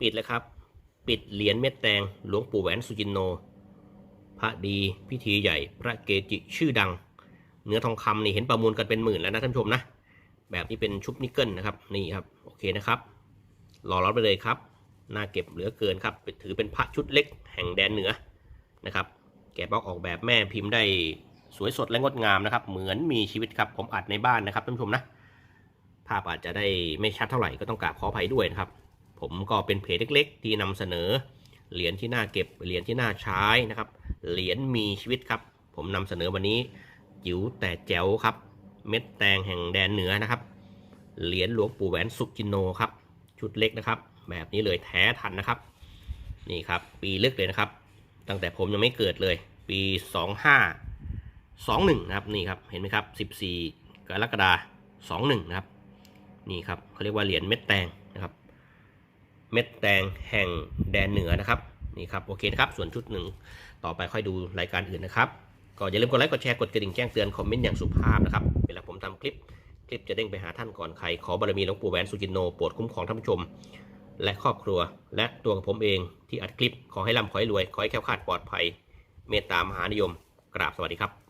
ปิดเลยครับ ปิดเหรียญเม็ดแตงหลวงปู่แหวนสุจินโน พระดีพิธีใหญ่พระเกจิชื่อดัง เนื้อทองคำนี่เห็นประมูลกันเป็นหมื่นแล้วนะท่านผู้ชมนะ แบบนี้เป็นชุบนิกเกิลนะครับนี่ครับโอเคนะครับรอรับไปเลยครับน่าเก็บเหลือเกินครับถือเป็นพระชุดเล็กแห่งแดนเหนือนะครับ แกะบล็อกออกแบบแม่พิมพ์ได้สวยสดและงดงามนะครับ เหมือนมีชีวิตครับผมอัดในบ้านนะครับท่านผู้ชมนะภาพอาจจะได้ไม่ชัดเท่าไหร่ก็ต้องกราบขออภัยด้วยนะครับ ผมก็เป็นเพจเล็กๆ ที่นำเสนอ เหรียญที่น่าเก็บ เหรียญที่น่าใช้นะครับ เหรียญมีชีวิตครับ ผมนำเสนอวันนี้ จิ๋วแต่แจ๋วครับ เม็ดแตงแห่งแดนเหนือนะครับ เหรียญหลวงปู่แหวนสุจินโนครับ ชุดเล็กนะครับ แบบนี้เลยแท้ทันนะครับ นี่ครับ ปีลึกเลยนะครับ ตั้งแต่ผมยังไม่เกิดเลย ปี 25 21 นะครับ นี่ครับ เห็นไหมครับ 14 กรกฎาคม21 นะครับ นี่ครับเขาเรียกว่าเหรียญเม็ดแตงนะครับ เม็ดแตงแห่งแดนเหนือนะครับนี่ครับโอเคนะครับส่วนชุดหนึ่งต่อไปค่อยดูรายการอื่นนะครับก็อย่าลืมกดไลค์กดแชร์กดกระดิ่งแจ้งเตือนคอมเมนต์อย่างสุภาพนะครับเวลาผมทำคลิปคลิปจะเด้งไปหาท่านก่อนใครขอบารมีหลวงปู่แหวนสุจินโนโปรดคุ้มครองท่านผู้ชม และครอบครัว และตัวผมเองที่อัดคลิปขอให้ร่ำขอให้รวยขอให้แคล้วคลาดปลอดภัย เมตตามหานิยม กราบสวัสดีครับ